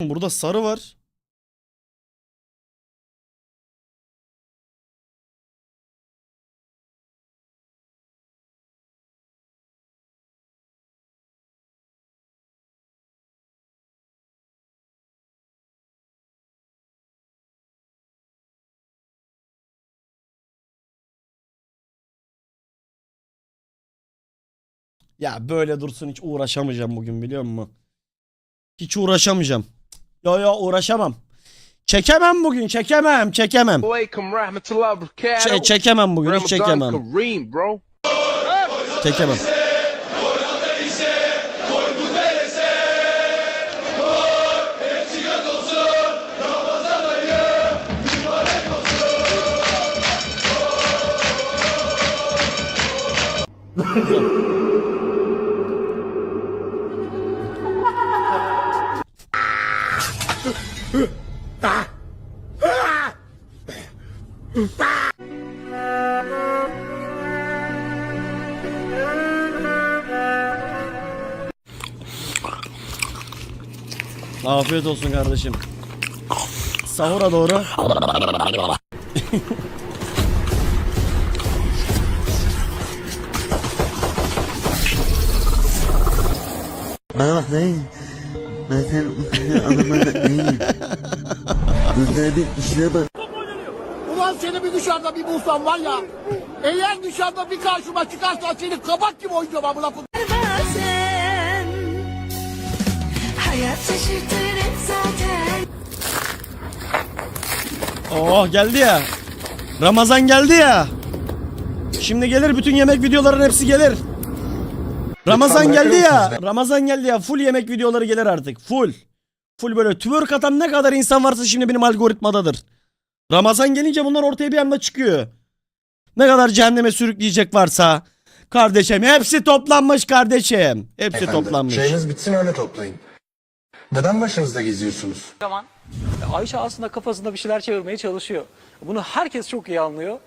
Burada sarı var. Ya böyle dursun hiç uğraşamayacağım bugün biliyor musun? Hiç uğraşamayacağım. Yo yo uğraşamam. Çekemem bugün çekemem çekemem. Çe- çekemem bugün hiç çekemem. Çekemem. Afiyet olsun kardeşim. Sahura doğru. Bana bak dayı. Ben senin anlamadım değilim. Gözlerine bir işine bak. Ulan seni bir dışarıda bir bulsam var ya. Eğer dışarıda bir karşıma çıkarsan seni kabak gibi oynayacağım amına koyayım. bazen Hayat şaşırtır hep zaten Oh geldi ya. Ramazan geldi ya. Şimdi gelir bütün yemek videoların hepsi gelir. Ramazan geldi ya. Ramazan geldi ya. Full yemek videoları gelir artık. Full. Full böyle twerk atan ne kadar insan varsa şimdi benim algoritmadadır. Ramazan gelince bunlar ortaya bir anda çıkıyor. Ne kadar cehenneme sürükleyecek varsa. Kardeşim hepsi toplanmış kardeşim. Hepsi Efendim, toplanmış. Şeyiniz bitsin öyle toplayın. Neden başınızda geziyorsunuz? zaman Ayşe aslında kafasında bir şeyler çevirmeye çalışıyor. Bunu herkes çok iyi anlıyor.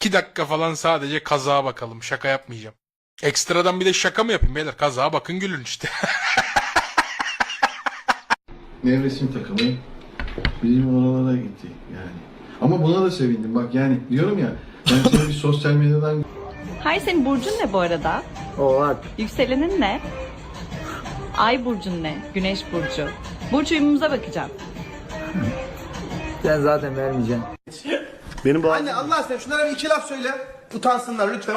2 dakika falan sadece kazağa bakalım. Şaka yapmayacağım. Ekstradan bir de şaka mı yapayım beyler? Kazağa bakın gülün işte. Nevresim takımı bizim oralara gitti yani. Ama buna da sevindim bak yani diyorum ya ben seni bir sosyal medyadan Hayır senin burcun ne bu arada? Oğlak. Yükselenin ne? Ay burcun ne? Güneş burcu. Burç uyumumuza bakacağım. Sen zaten vermeyeceksin. Anne Allah aşkına şunlara bir iki laf söyle. Utansınlar lütfen.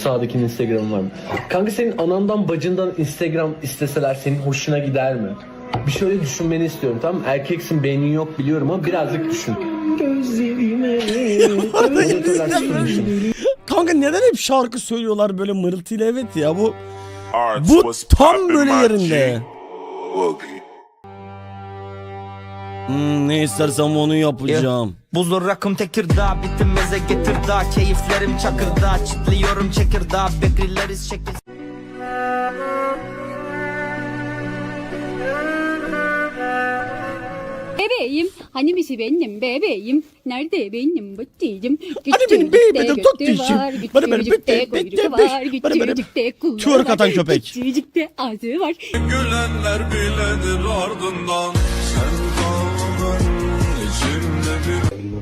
Sağdakinin Instagram'ı var mı? Kanka senin anandan bacından Instagram isteseler senin hoşuna gider mi? Bir şöyle düşünmeni istiyorum tamam mı? Erkeksin beynin yok biliyorum ama birazcık düşün. Moderatörler. Kanka neden hep şarkı söylüyorlar böyle mırıltıyla evet ya bu bu tam böyle yerinde. Hmm, ne istersem onu yapacağım. Buzlu rakım Tekirdağ bitinmeze getir daha Keyiflerim çakırda Çitliyorum çekirdağ Bekleriz şekil Bebeğim, hani şey benim bebeğim. Nerede benim bıttıyım? Hani benim bebeğim, çok dişim. Bana böyle bitti, bitti, bitti. Bana böyle twerk atan köpek. Küçücükte ağzı var. Gülenler bilenir ardından.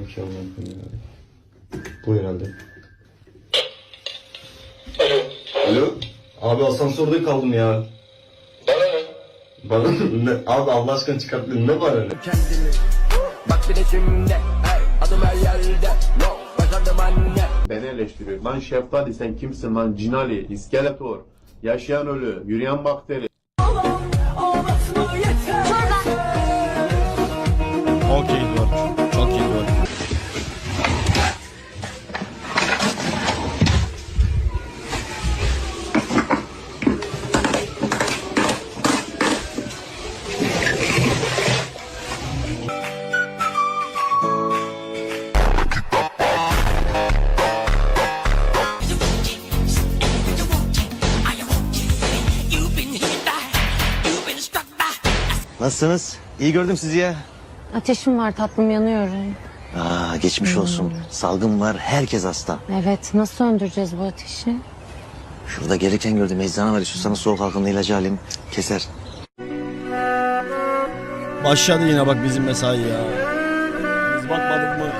Ki Allah'ım ya. Bu herhalde. Alo. Abi asansörde kaldım ya. Bana ne? Bana ne? Abi Allah aşkına çıkartın ne bana ne? Bak bir de şimdi. Hey, adım her yerde. No, başardım anne. Beni eleştiriyor. Lan Şeftali sen kimsin lan? Cinali, iskeletor, yaşayan ölü, yürüyen bakteri. Nasılsınız? İyi gördüm sizi ya. Ateşim var tatlım yanıyorum. Aa, geçmiş olsun. Salgın var, herkes hasta. Evet, nasıl söndüreceğiz bu ateşi? Şurada gelirken gördüm eczane var. Şu sana soğuk halkının ilacı alayım. Keser. Başladı yine bak bizim mesai ya. Biz bakmadık mı?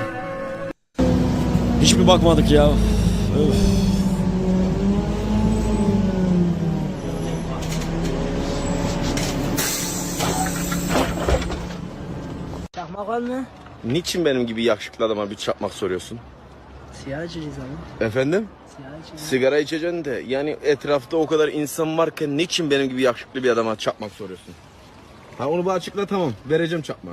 Hiç mi bakmadık ya? Öf. Niçin benim gibi yakışıklı adama bir çakmak soruyorsun? Sigara içeceğiz abi. Efendim? Sigara içeceksin de yani etrafta o kadar insan varken niçin benim gibi yakışıklı bir adama çakmak soruyorsun? Ha onu bir açıkla tamam. Vereceğim çakma.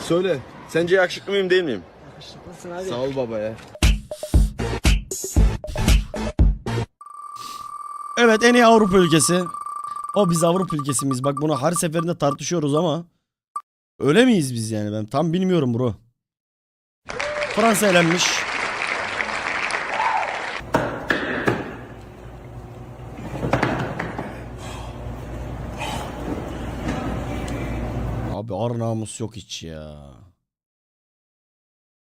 Söyle. Sence yakışıklı mıyım değil miyim? Yakışıklısın abi. Sağ ol baba ya. Evet en iyi Avrupa ülkesi. O biz Avrupa ülkesi miyiz? Bak bunu her seferinde tartışıyoruz ama. Öyle miyiz biz yani ben tam bilmiyorum bro. Fransa elenmiş. Abi ağır namus yok hiç ya.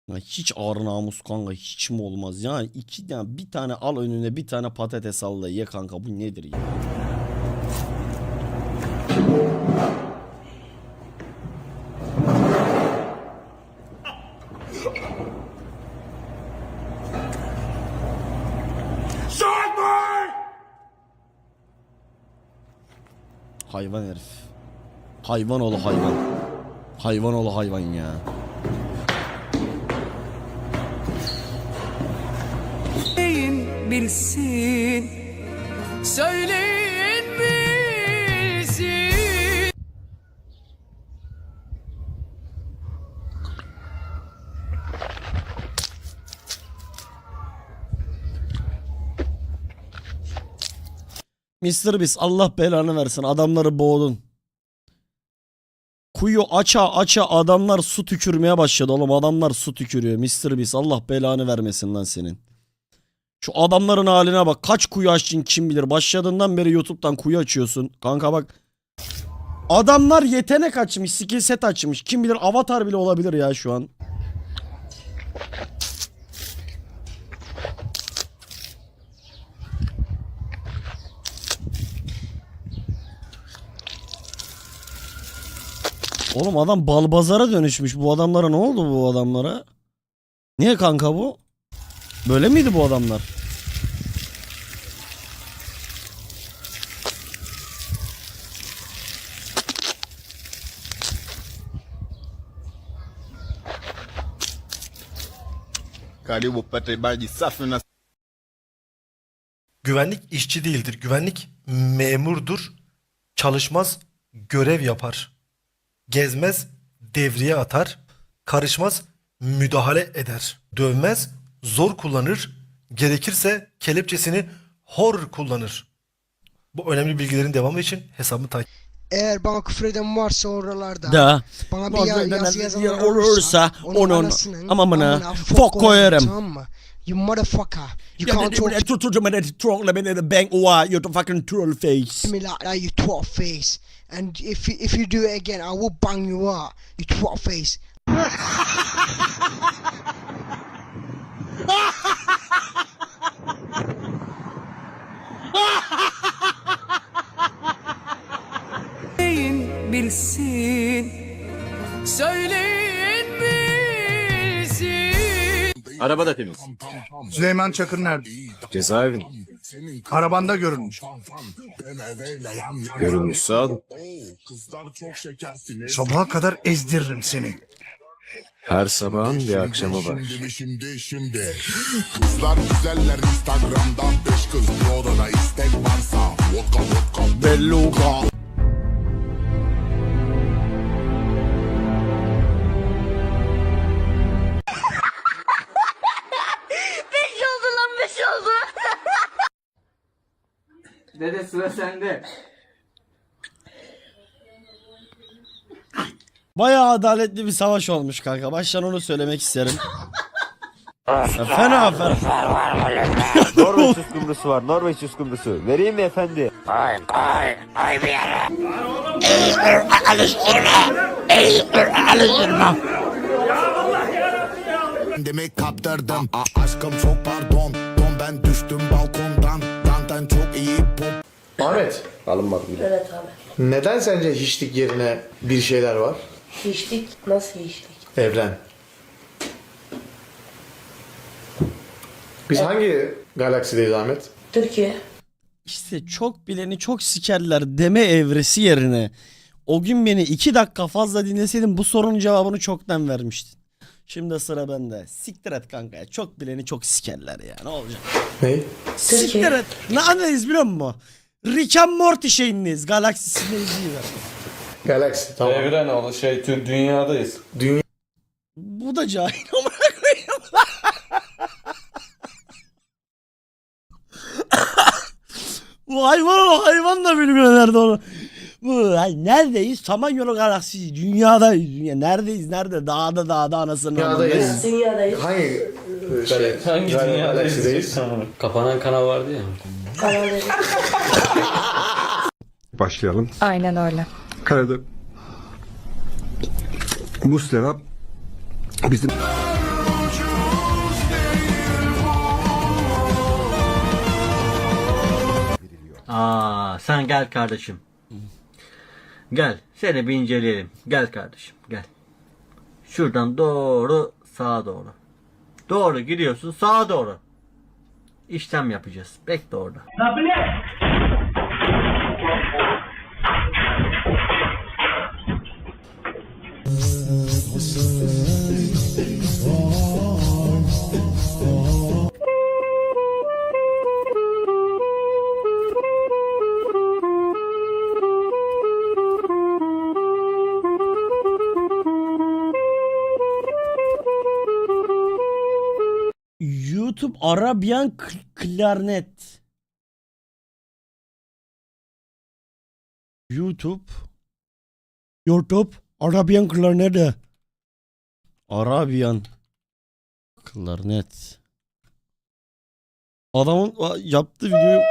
Ya hiç ağır namus kanka hiç mi olmaz ya iki tane bir tane al önüne bir tane patates al da ye kanka bu nedir ya? Hayvan herif. Hayvan oğlu hayvan. Hayvan oğlu hayvan ya. bilsin Söyleyin Mr. Beast Allah belanı versin adamları boğdun. Kuyu aça aça adamlar su tükürmeye başladı oğlum adamlar su tükürüyor Mr. Beast Allah belanı vermesin lan senin. Şu adamların haline bak kaç kuyu açtın kim bilir başladığından beri YouTube'dan kuyu açıyorsun kanka bak. Adamlar yetenek açmış skill set açmış kim bilir avatar bile olabilir ya şu an. Oğlum adam balbazara dönüşmüş. Bu adamlara ne oldu bu adamlara? Niye kanka bu? Böyle miydi bu adamlar? Karibu upate maji safi na Güvenlik işçi değildir. Güvenlik memurdur. Çalışmaz, görev yapar. Gezmez, devriye atar. Karışmaz, müdahale eder. Dövmez, zor kullanır. Gerekirse kelepçesini hor kullanır. Bu önemli bilgilerin devamı için hesabımı takip Eğer bana küfür eden varsa oralarda. Da. Bana bir ya, yazı yazan ya- olursa, olursa onun amamına amına fok koyarım. Tamam mı? You motherfucker. You Ya can't talk dedi tutucu beni troll beni bank oha you oh, ah, the fucking troll face. to me like that, you twat face. And if you, if you do it again, I will bang you out, you twat face. bilsin Söyleyin Araba da temiz. Süleyman Çakır nerede? Cezaevin. Arabanda görünmüş. Görünmüş sağ ol. Sabaha kadar ezdiririm seni. Her sabahın bir akşamı var. Şimdi şimdi şimdi Kızlar güzeller Instagram'da Beş kız bir odada istek varsa Vodka vodka Beluga. Sıra sende. Bayağı adaletli bir savaş olmuş kanka. Baştan onu söylemek isterim. Ya fena fena. Norveç uskumrusu var. Norveç uskumrusu. Vereyim mi efendi? Kendimi kaptırdım A- Aşkım çok pardon Don ben düştüm balkondan Danten çok iyi pop Ahmet. Alınmadı bile. Evet abi. Neden sence hiçlik yerine bir şeyler var? Hiçlik nasıl hiçlik? Evren. Biz hangi galaksideyiz Ahmet? Türkiye. İşte çok bileni çok sikerler deme evresi yerine o gün beni iki dakika fazla dinleseydin bu sorunun cevabını çoktan vermiştin. Şimdi sıra bende. Siktir et kanka ya. Çok bileni çok sikerler ya. Ne olacak? Ne? Siktir et. Ne anlayız biliyor musun? Rick and Morty şeyindeyiz. Galaksindeyiz. Galaksi tamam. Evren oğlu şey tüm dünyadayız. Bu da cahil amına koyayım. Bu hayvan o hayvan da bilmiyor nerede onu. Bu ay neredeyiz? Samanyolu galaksisi. Dünyadayız. Dünya. Neredeyiz? Nerede? Dağda dağda anasını. Dünyadayız. Dünyadayız. Hangi e, şey? Hangi galaksideyiz? Kapanan kanal vardı ya. Kanalları. Başlayalım. Aynen öyle. Karada Muslera bizim Aa sen gel kardeşim. Gel seni bir inceleyelim. Gel kardeşim gel. Şuradan doğru sağa doğru. Doğru gidiyorsun sağa doğru. İşlem yapacağız. Bekle orada. Arabian Klarnet. YouTube YouTube Arabian Klarnet. Arabian Klarnet. Adamın yaptığı videoyu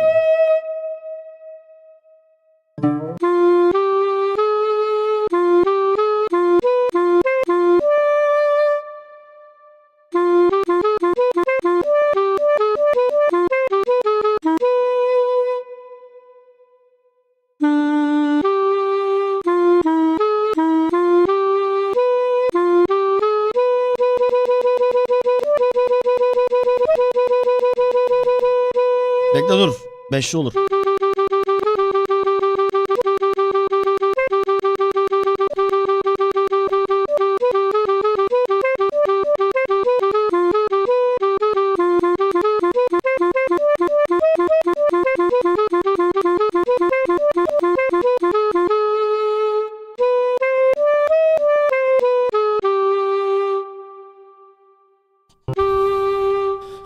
Beşli olur.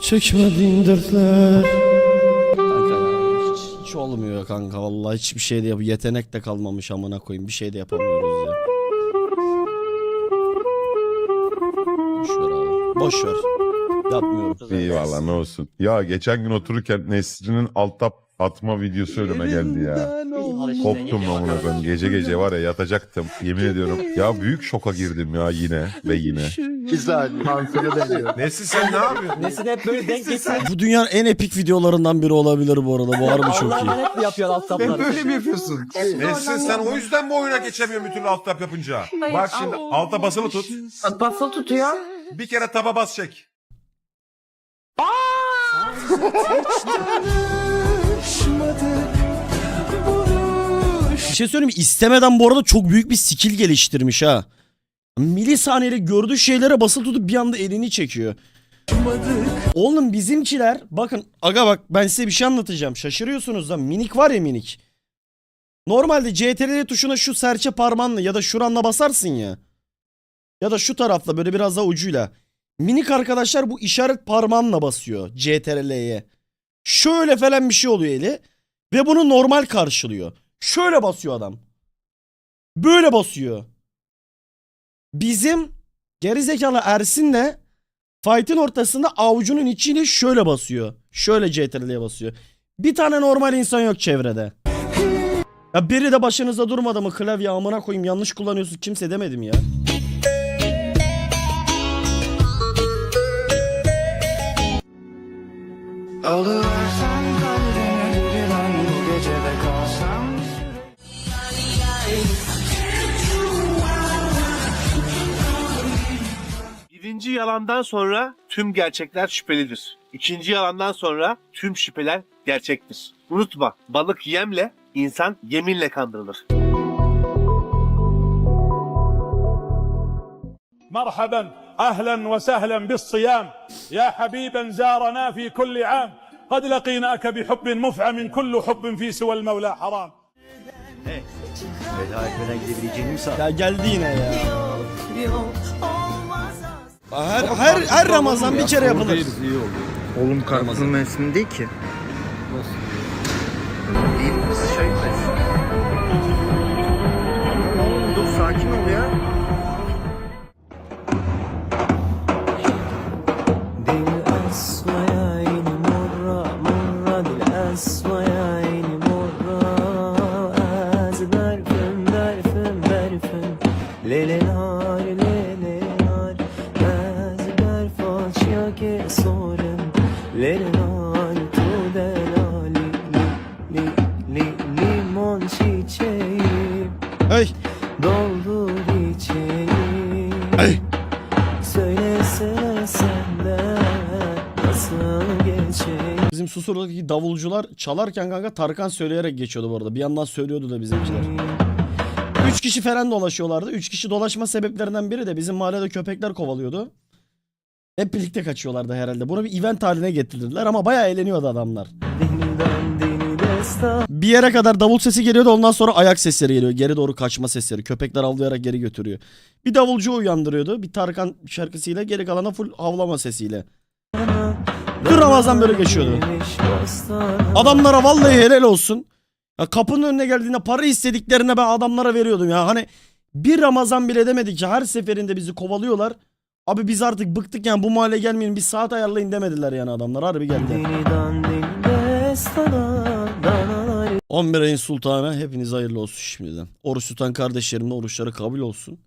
Çekmediğim dertler. Kanka ya, kanka vallahi hiçbir şey de yap yetenek de kalmamış amına koyayım bir şey de yapamıyoruz ya. Boş ver abi. Boş ver. Yapmıyorum. Eyvallah ne olsun. Ya geçen gün otururken Nesrin'in alta atma videosu önüme geldi ya. Koptum amına koyayım. Gece gece var ya yatacaktım. Yemin ediyorum. Ya büyük şoka girdim ya yine ve yine. Nesrin sen ne yapıyorsun? Nesin hep böyle denk getir. Bu dünyanın en epik videolarından biri olabilir bu arada. Bu harbi çok iyi. hep mi yapıyor alt sapları? mi yapıyorsun? Nesrin sen o yüzden mi oyuna geçemiyorsun türlü alt tap yapınca? Bak şimdi alta basılı tut. Basılı tutuyor. Bir kere taba bas çek. Bir şey söyleyeyim mi? İstemeden bu arada çok büyük bir skill geliştirmiş ha. Milisaniyede gördüğü şeylere basılı tutup bir anda elini çekiyor. Oğlum bizimkiler bakın aga bak ben size bir şey anlatacağım. Şaşırıyorsunuz da minik var ya minik. Normalde CTRL tuşuna şu serçe parmağınla ya da şuranla basarsın ya. Ya da şu tarafla böyle biraz daha ucuyla. Minik arkadaşlar bu işaret parmağınla basıyor CTRL'ye. Şöyle falan bir şey oluyor eli. Ve bunu normal karşılıyor. Şöyle basıyor adam. Böyle basıyor. Bizim gerizekalı Ersin de fight'in ortasında avucunun içini şöyle basıyor. Şöyle CTRL'ye basıyor. Bir tane normal insan yok çevrede. Ya biri de başınızda durmadı mı klavye amına koyayım yanlış kullanıyorsun kimse demedim ya. Kalbine Birinci yalandan sonra tüm gerçekler şüphelidir. İkinci yalandan sonra tüm şüpheler gerçektir. Unutma balık yemle, insan yeminle kandırılır. مرحبا اهلا وسهلا بالصيام يا حبيبا زارنا في كل عام قد لقيناك بحب مفعم كل حب في سوى المولى حرام Ya geldi yine ya. Her, her, her Ramazan bir kere yapılır. Oğlum karpuzun mevsimi değil ki. Nasıl? Değil mi? Şey mevsimi. Oğlum dur sakin ol ya. Hey. Bizim Susur'daki davulcular çalarken kanka Tarkan söyleyerek geçiyordu bu arada. Bir yandan söylüyordu da bizimkiler. Üç kişi falan dolaşıyorlardı. Üç kişi dolaşma sebeplerinden biri de bizim mahallede köpekler kovalıyordu. Hep birlikte kaçıyorlardı herhalde. Bunu bir event haline getirdiler ama bayağı eğleniyordu adamlar. Bir yere kadar davul sesi geliyordu ondan sonra ayak sesleri geliyor. Geri doğru kaçma sesleri. Köpekler avlayarak geri götürüyor. Bir davulcu uyandırıyordu. Bir Tarkan şarkısıyla geri kalana full havlama sesiyle. Bir Ramazan böyle geçiyordu. Adamlara vallahi helal olsun. Ya kapının önüne geldiğinde para istediklerine ben adamlara veriyordum ya. Hani bir Ramazan bile demedik ki her seferinde bizi kovalıyorlar. Abi biz artık bıktık yani bu mahalle gelmeyin bir saat ayarlayın demediler yani adamlar harbi geldi. 11 ayın sultanı hepinize hayırlı olsun şimdiden. Oruç tutan kardeşlerimle oruçları kabul olsun.